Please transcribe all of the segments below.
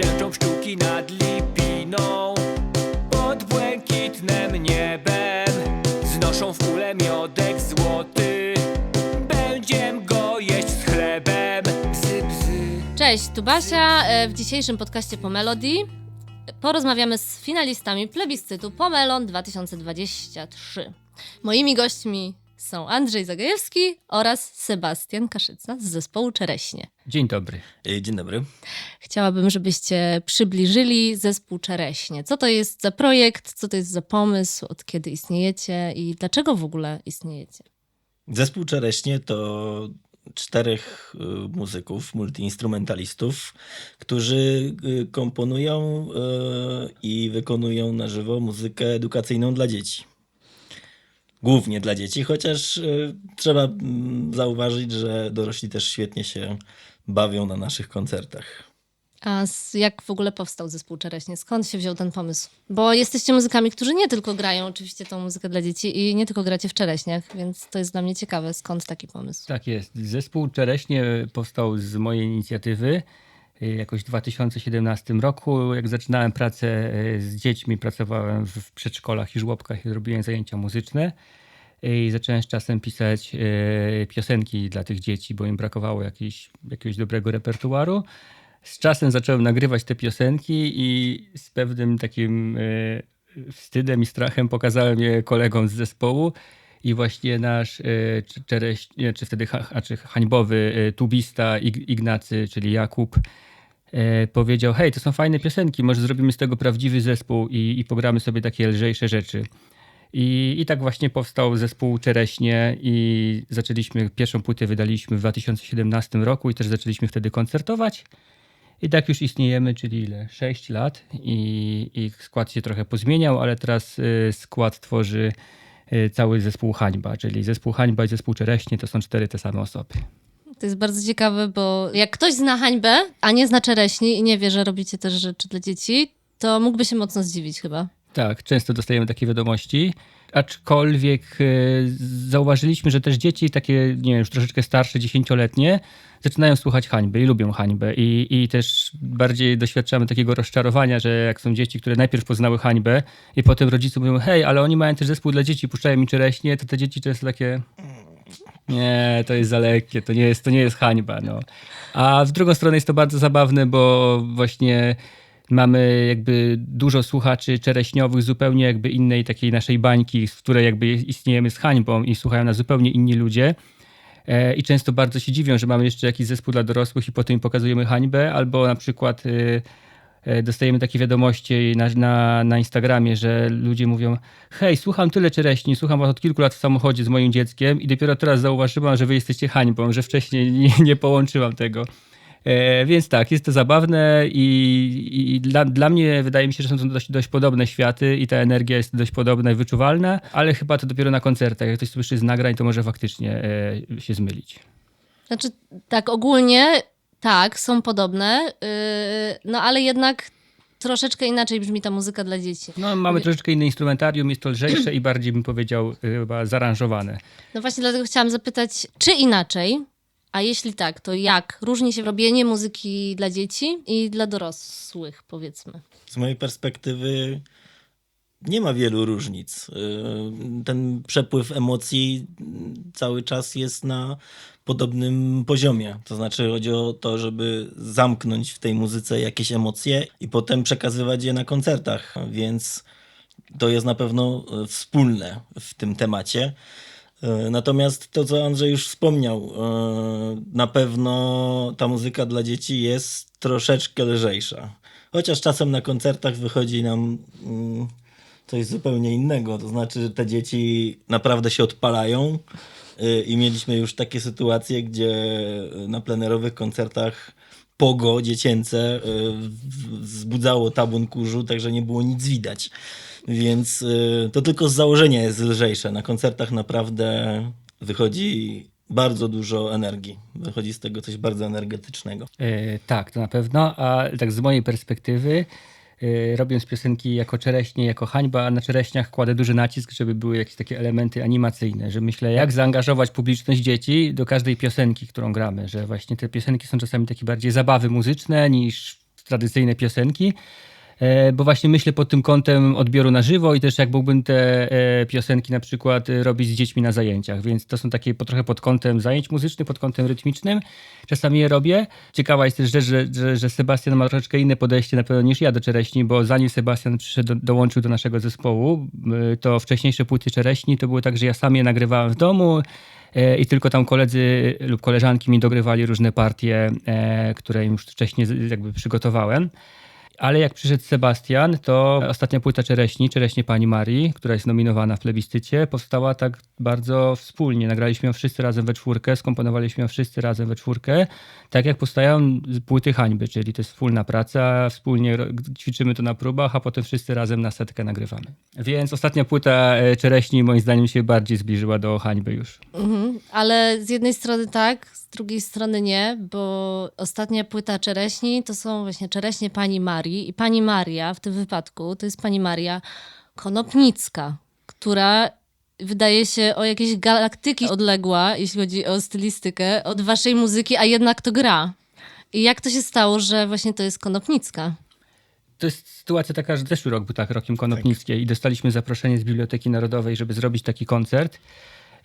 Brzęczą pszczółki nad lipiną Pod błękitnym niebem Znoszą w ule miodek złoty Będziem go jeść z chlebem Bzy, bzy Cześć, tu Basia. E, W dzisiejszym podcaście po Melodii porozmawiamy z finalistami plebiscytu Pomelon 2023. Moimi gośćmi są Andrzej Zagajewski oraz Sebastian Kaszyca z zespołu Czereśnie. Dzień dobry. E, Dzień dobry. Chciałabym, żebyście przybliżyli zespół Czereśnie. Co to jest za projekt, co to jest za pomysł, od kiedy istniejecie i dlaczego w ogóle istniejecie? Zespół Czereśnie to czterech y, muzyków, multiinstrumentalistów, którzy y, komponują y, i wykonują na żywo muzykę edukacyjną dla dzieci. Głównie dla dzieci, chociaż y, trzeba mm, zauważyć, że dorośli też świetnie się bawią na naszych koncertach. A jak w ogóle powstał zespół Czereśnie? Skąd się wziął ten pomysł? Bo jesteście muzykami, którzy nie tylko grają oczywiście tą muzykę dla dzieci i nie tylko gracie w Czereśniach, więc to jest dla mnie ciekawe, skąd taki pomysł. Tak jest. Zespół Czereśnie powstał z mojej inicjatywy y, jakoś w 2017 roku. Jak zaczynałem pracę y, z dziećmi, pracowałem w w przedszkolach i żłobkach i robiłem zajęcia muzyczne. I zacząłem z czasem pisać y, piosenki dla tych dzieci, bo im brakowało jakiejś, jakiegoś dobrego repertuaru. Z czasem zacząłem nagrywać te piosenki i z pewnym takim y, wstydem i strachem pokazałem je kolegom z zespołu. I właśnie nasz czereś, czy wtedy ha, czy hańbowy tubista Ig, Ignacy, czyli Jakub, powiedział: Hej, to są fajne piosenki, może zrobimy z tego prawdziwy zespół i, i pogramy sobie takie lżejsze rzeczy. I, I tak właśnie powstał zespół Czereśnie i zaczęliśmy, pierwszą płytę wydaliśmy w 2017 roku i też zaczęliśmy wtedy koncertować. I tak już istniejemy, czyli ile? 6 lat i, i skład się trochę pozmieniał, ale teraz y, skład tworzy y, cały zespół Hańba, czyli zespół Hańba i zespół Czereśnie to są cztery te same osoby. To jest bardzo ciekawe, bo jak ktoś zna hańbę, a nie zna Czereśni i nie wie, że robicie też rzeczy dla dzieci, to mógłby się mocno zdziwić chyba. Tak, często dostajemy takie wiadomości. Aczkolwiek y, zauważyliśmy, że też dzieci takie, nie wiem, już troszeczkę starsze, dziesięcioletnie, zaczynają słuchać hańby i lubią hańbę. I, I też bardziej doświadczamy takiego rozczarowania, że jak są dzieci, które najpierw poznały hańbę i potem rodzice mówią, hej, ale oni mają też zespół dla dzieci, puszczają mi czereśnie, to te dzieci często takie, nie, to jest za lekkie, to nie jest, to nie jest hańba. No. A w drugą stronę jest to bardzo zabawne, bo właśnie mamy jakby dużo słuchaczy czereśniowych, zupełnie jakby innej takiej naszej bańki, w której jakby istniejemy z hańbą i słuchają nas zupełnie inni ludzie. E, I często bardzo się dziwią, że mamy jeszcze jakiś zespół dla dorosłych i potem im pokazujemy hańbę, albo na przykład y, e, dostajemy takie wiadomości na, na, na Instagramie, że ludzie mówią: Hej, słucham tyle czereśni, słucham was od kilku lat w samochodzie z moim dzieckiem i dopiero teraz zauważyłam, że wy jesteście hańbą, że wcześniej nie, nie połączyłam tego. E, więc tak, jest to zabawne i, i dla, dla mnie wydaje mi się, że są to dość, dość podobne światy i ta energia jest dość podobna i wyczuwalna, ale chyba to dopiero na koncertach. Jak ktoś słyszy z nagrań, to może faktycznie e, się zmylić. Znaczy, tak ogólnie, tak, są podobne, yy, no ale jednak troszeczkę inaczej brzmi ta muzyka dla dzieci. No, mamy troszeczkę inne instrumentarium, jest to lżejsze i bardziej bym powiedział e, chyba zaaranżowane. No właśnie dlatego chciałam zapytać, czy inaczej, a jeśli tak, to jak różni się robienie muzyki dla dzieci i dla dorosłych, powiedzmy? Z mojej perspektywy nie ma wielu różnic. Yy, Ten przepływ emocji cały czas jest na podobnym poziomie. To znaczy chodzi o to, żeby zamknąć w tej muzyce jakieś emocje i potem przekazywać je na koncertach, więc to jest na pewno e, wspólne w tym temacie. E, Natomiast to, co Andrzej już wspomniał, e, na pewno ta muzyka dla dzieci jest troszeczkę lżejsza. Chociaż czasem na koncertach wychodzi nam mm, coś zupełnie innego. To znaczy, że te dzieci naprawdę się odpalają y, i mieliśmy już takie sytuacje, gdzie na plenerowych koncertach pogo dziecięce wzbudzało tabun kurzu, także nie było nic widać. Więc y, to tylko z założenia jest lżejsze. Na koncertach naprawdę wychodzi bardzo dużo energii. Wychodzi z tego coś bardzo energetycznego. E, tak, to na pewno, a tak z mojej perspektywy e, robiąc piosenki jako czereśnie, jako hańba, a na czereśniach kładę duży nacisk, żeby były jakieś takie elementy animacyjne, że myślę, jak zaangażować publiczność dzieci do każdej piosenki, którą gramy, że właśnie te piosenki są czasami takie bardziej zabawy muzyczne niż tradycyjne piosenki. E, Bo właśnie myślę pod tym kątem odbioru na żywo i też jak mógłbym te e, piosenki na przykład e, robić z dziećmi na zajęciach, więc to są takie trochę pod kątem zajęć muzycznych, pod kątem rytmicznym. Czasami je robię. Ciekawa jest też rzecz, że, że, że Sebastian ma troszeczkę inne podejście na pewno niż ja do Czereśni, bo zanim Sebastian przyszedł, do, dołączył do naszego zespołu, to wcześniejsze płyty Czereśni to były tak, że ja sam je nagrywałem w domu, i tylko tam koledzy lub koleżanki mi dogrywali różne partie, które im już wcześniej jakby przygotowałem. Ale jak przyszedł Sebastian, to ostatnia płyta Czereśni, Czereśnie Pani Marii, która jest nominowana w plebiscycie, powstała tak bardzo wspólnie. Nagraliśmy ją wszyscy razem we czwórkę, skomponowaliśmy ją wszyscy razem we czwórkę, tak jak powstają płyty hańby, czyli to jest wspólna praca, wspólnie ćwiczymy to na próbach, a potem wszyscy razem na setkę nagrywamy. Więc ostatnia płyta e, Czereśni moim zdaniem się bardziej zbliżyła do hańby już. Mhm. Ale z jednej strony tak, drugiej strony nie, bo ostatnia płyta Czereśni to są właśnie Czereśnie Pani Marii i Pani Maria w tym wypadku to jest Pani Maria Konopnicka, która wydaje się o jakieś galaktyki odległa, jeśli chodzi o stylistykę, od waszej muzyki, a jednak to gra. I jak to się stało, że właśnie to jest Konopnicka? To jest sytuacja taka, że zeszły rok był tak rokiem Konopnickiej i dostaliśmy zaproszenie z Biblioteki Narodowej, żeby zrobić taki koncert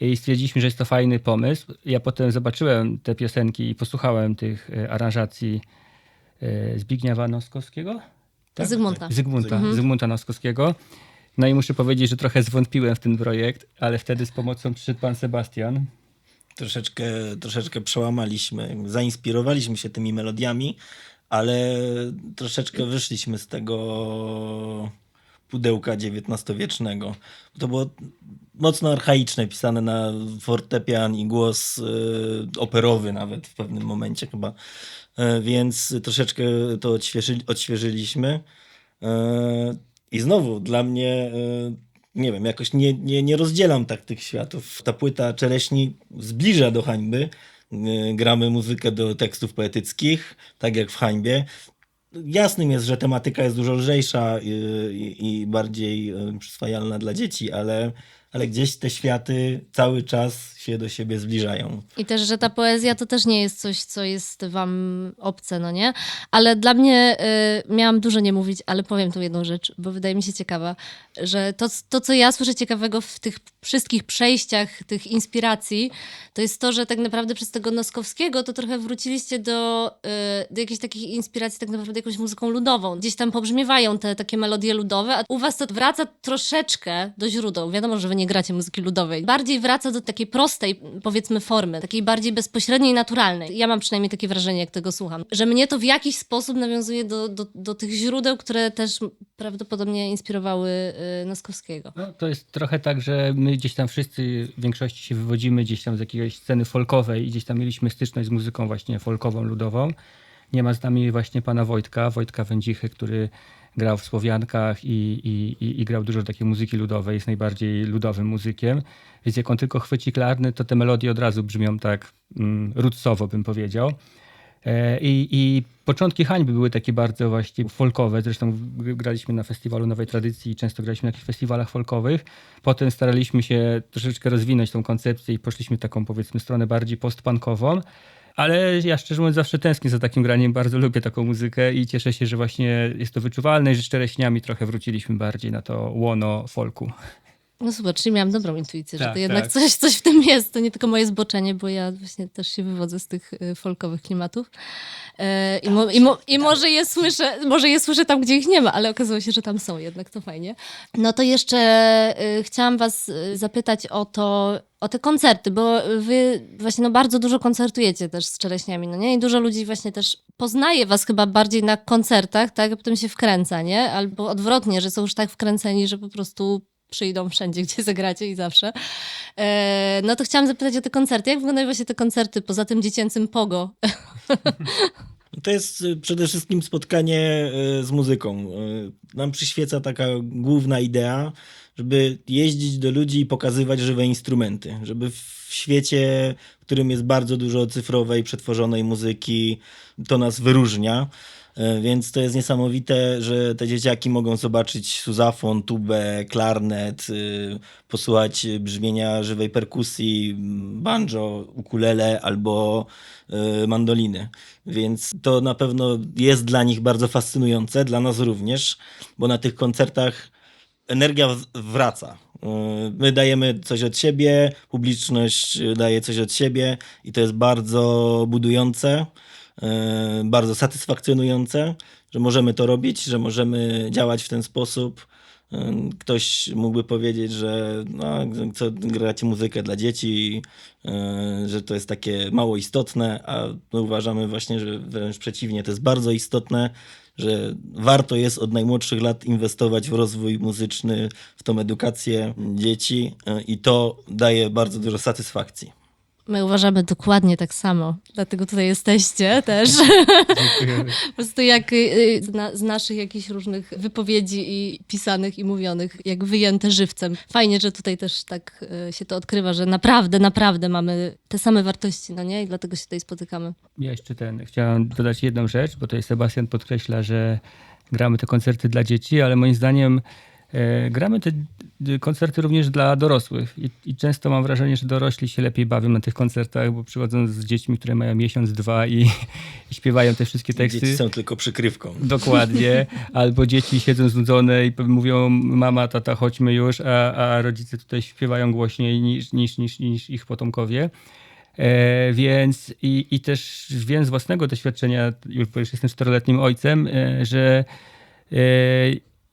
i stwierdziliśmy, że jest to fajny pomysł. Ja potem zobaczyłem te piosenki i posłuchałem tych e, aranżacji e, Zbigniewa Noskowskiego? Zygmunta. Zygmunta, Zygmunta Noskowskiego. No i muszę powiedzieć, że trochę zwątpiłem w ten projekt, ale wtedy z pomocą przyszedł pan Sebastian. Troszeczkę, troszeczkę przełamaliśmy, zainspirowaliśmy się tymi melodiami, ale troszeczkę wyszliśmy z tego pudełka XIX-wiecznego. To było mocno archaiczne, pisane na fortepian i głos y, operowy nawet w pewnym momencie chyba. E, więc troszeczkę to odświeży, odświeżyliśmy. E, I znowu dla mnie, e, nie wiem, jakoś nie, nie, nie rozdzielam tak tych światów. Ta płyta Czereśni zbliża do hańby. E, Gramy muzykę do tekstów poetyckich, tak jak w hańbie. Jasnym jest, że tematyka jest dużo lżejsza i, i, i bardziej e, przyswajalna dla dzieci, ale, ale gdzieś te światy cały czas się do siebie zbliżają. I też, że ta poezja to też nie jest coś, co jest wam obce, no nie? Ale dla mnie, y, miałam dużo nie mówić, ale powiem tu jedną rzecz, bo wydaje mi się ciekawa, że to, to, co ja słyszę ciekawego w tych wszystkich przejściach, tych inspiracji, to jest to, że tak naprawdę przez tego Noskowskiego to trochę wróciliście do, y, do jakichś takich inspiracji tak naprawdę jakąś muzyką ludową. Gdzieś tam pobrzmiewają te takie melodie ludowe, a u was to wraca troszeczkę do źródeł. Wiadomo, że wy nie gracie muzyki ludowej. Bardziej wraca do takiej prostej, powiedzmy, formy, takiej bardziej bezpośredniej, naturalnej. Ja mam przynajmniej takie wrażenie, jak tego słucham, że mnie to w jakiś sposób nawiązuje do, do, do tych źródeł, które też prawdopodobnie inspirowały y, Noskowskiego. No, to jest trochę tak, że my gdzieś tam wszyscy w większości się wywodzimy gdzieś tam z jakiejś sceny folkowej i gdzieś tam mieliśmy styczność z muzyką właśnie folkową, ludową. Nie ma z nami właśnie pana Wojtka, Wojtka Wędzichy, który grał w Słowiankach i, i, i, grał dużo takiej muzyki ludowej, jest najbardziej ludowym muzykiem. Więc jak on tylko chwyci klarny, to te melodie od razu brzmią tak mm, rootsowo, bym powiedział. E, I, I początki hańby były takie bardzo właśnie folkowe. Zresztą graliśmy na festiwalu Nowej Tradycji i często graliśmy na festiwalach folkowych. Potem staraliśmy się troszeczkę rozwinąć tą koncepcję i poszliśmy taką powiedzmy stronę bardziej postpunkową. Ale ja szczerze mówiąc zawsze tęsknię za takim graniem, bardzo lubię taką muzykę i cieszę się, że właśnie jest to wyczuwalne i że z czereśniami trochę wróciliśmy bardziej na to łono folku. No czyli miałam dobrą intuicję, że Tak, to jednak tak. coś, coś w tym jest. To nie tylko moje zboczenie, bo ja właśnie też się wywodzę z tych y, folkowych klimatów. E, i, mo, i, mo, I może je słyszę, może je słyszę tam, gdzie ich nie ma, ale okazało się, że tam są jednak, to fajnie. No to jeszcze y, chciałam was y, zapytać o to, o te koncerty, bo wy właśnie no bardzo dużo koncertujecie też z Czereśniami, no nie? I dużo ludzi właśnie też poznaje was chyba bardziej na koncertach, tak? A potem się wkręca, nie? Albo odwrotnie, że są już tak wkręceni, że po prostu przyjdą wszędzie, gdzie zagracie i zawsze. E, no to chciałam zapytać o te koncerty. Jak wyglądają właśnie te koncerty poza tym dziecięcym pogo? To jest y, przede wszystkim spotkanie y, z muzyką. Y, Nam przyświeca taka główna idea, żeby jeździć do ludzi i pokazywać żywe instrumenty. Żeby w świecie, w którym jest bardzo dużo cyfrowej, przetworzonej muzyki, to nas wyróżnia. E, Więc to jest niesamowite, że te dzieciaki mogą zobaczyć suzafon, tubę, klarnet, y, posłuchać brzmienia żywej perkusji, banjo, ukulele albo y, mandoliny. Więc to na pewno jest dla nich bardzo fascynujące, dla nas również, bo na tych koncertach energia wraca. Y, My dajemy coś od siebie, publiczność daje coś od siebie i to jest bardzo budujące, bardzo satysfakcjonujące, że możemy to robić, że możemy działać w ten sposób. Y, Ktoś mógłby powiedzieć, że no, co gracie muzykę dla dzieci, y, że to jest takie mało istotne, a my uważamy właśnie, że wręcz przeciwnie, to jest bardzo istotne, że warto jest od najmłodszych lat inwestować w rozwój muzyczny, w tą edukację dzieci i to daje bardzo dużo satysfakcji. My uważamy dokładnie tak samo, dlatego tutaj jesteście też. Dziękujemy. Po prostu jak y, z, na, z naszych jakichś różnych wypowiedzi i pisanych i mówionych, jak wyjęte żywcem. Fajnie, że tutaj też tak y, się to odkrywa, że naprawdę, naprawdę mamy te same wartości, no nie? I dlatego się tutaj spotykamy. Ja jeszcze ten, chciałem dodać jedną rzecz, bo tutaj Sebastian podkreśla, że gramy te koncerty dla dzieci, ale moim zdaniem gramy te koncerty również dla dorosłych I, i często mam wrażenie, że dorośli się lepiej bawią na tych koncertach, bo przychodzą z dziećmi, które mają miesiąc, dwa i, i śpiewają te wszystkie teksty. Dzieci są tylko przykrywką. Dokładnie. Albo dzieci siedzą znudzone i mówią, mama, tata, chodźmy już, a, a rodzice tutaj śpiewają głośniej niż, niż, niż, niż ich potomkowie. E, więc i, i też wiem z własnego doświadczenia, już jestem czteroletnim ojcem, e, że e,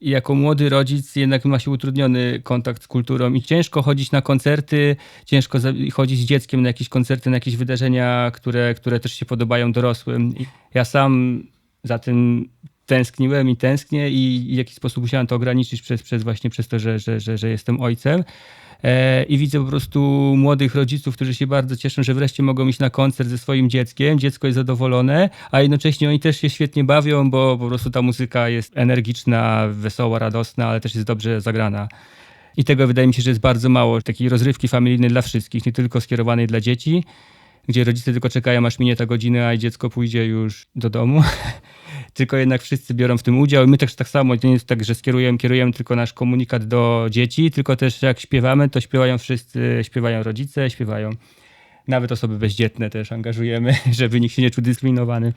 jako młody rodzic jednak ma się utrudniony kontakt z kulturą i ciężko chodzić na koncerty, ciężko chodzić z dzieckiem na jakieś koncerty, na jakieś wydarzenia, które, które też się podobają dorosłym. I ja sam za tym tęskniłem i tęsknię i, w jakiś sposób musiałem to ograniczyć przez, przez właśnie przez to, że, że, że, że jestem ojcem. E, I widzę po prostu młodych rodziców, którzy się bardzo cieszą, że wreszcie mogą iść na koncert ze swoim dzieckiem. Dziecko jest zadowolone, a jednocześnie oni też się świetnie bawią, bo po prostu ta muzyka jest energiczna, wesoła, radosna, ale też jest dobrze zagrana. I tego wydaje mi się, że jest bardzo mało takiej rozrywki familijnej dla wszystkich, nie tylko skierowanej dla dzieci, gdzie rodzice tylko czekają, aż minie ta godzina, a dziecko pójdzie już do domu. tylko jednak wszyscy biorą w tym udział. I my też tak samo, nie jest tak, że skierujemy, kierujemy tylko nasz komunikat do dzieci, tylko też jak śpiewamy, to śpiewają wszyscy, śpiewają rodzice, śpiewają nawet osoby bezdzietne też angażujemy, żeby nikt się nie czuł dyskryminowany.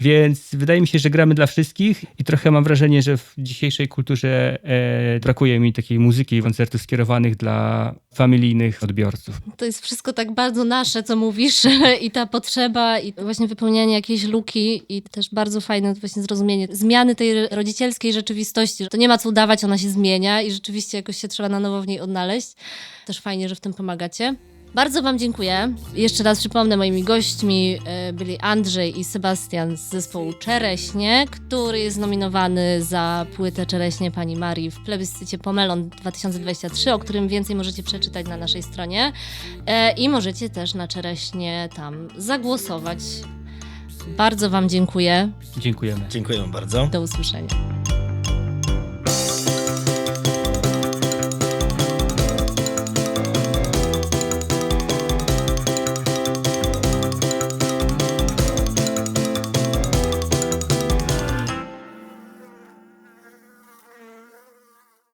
Więc wydaje mi się, że gramy dla wszystkich i trochę mam wrażenie, że w dzisiejszej kulturze e, brakuje mi takiej muzyki i koncertów skierowanych dla familijnych odbiorców. To jest wszystko tak bardzo nasze, co mówisz i ta potrzeba i właśnie wypełnianie jakiejś luki i też bardzo fajne właśnie zrozumienie zmiany tej rodzicielskiej rzeczywistości. To nie ma co udawać, ona się zmienia i rzeczywiście jakoś się trzeba na nowo w niej odnaleźć. Też fajnie, że w tym pomagacie. Bardzo Wam dziękuję. Jeszcze raz przypomnę, moimi gośćmi e, byli Andrzej i Sebastian z zespołu Czereśnie, który jest nominowany za płytę Czereśnie pani Marii w plebiscycie Pomelon 2023, o którym więcej możecie przeczytać na naszej stronie. E, I możecie też na Czereśnie tam zagłosować. Bardzo Wam dziękuję. Dziękujemy. Dziękuję bardzo. Do usłyszenia.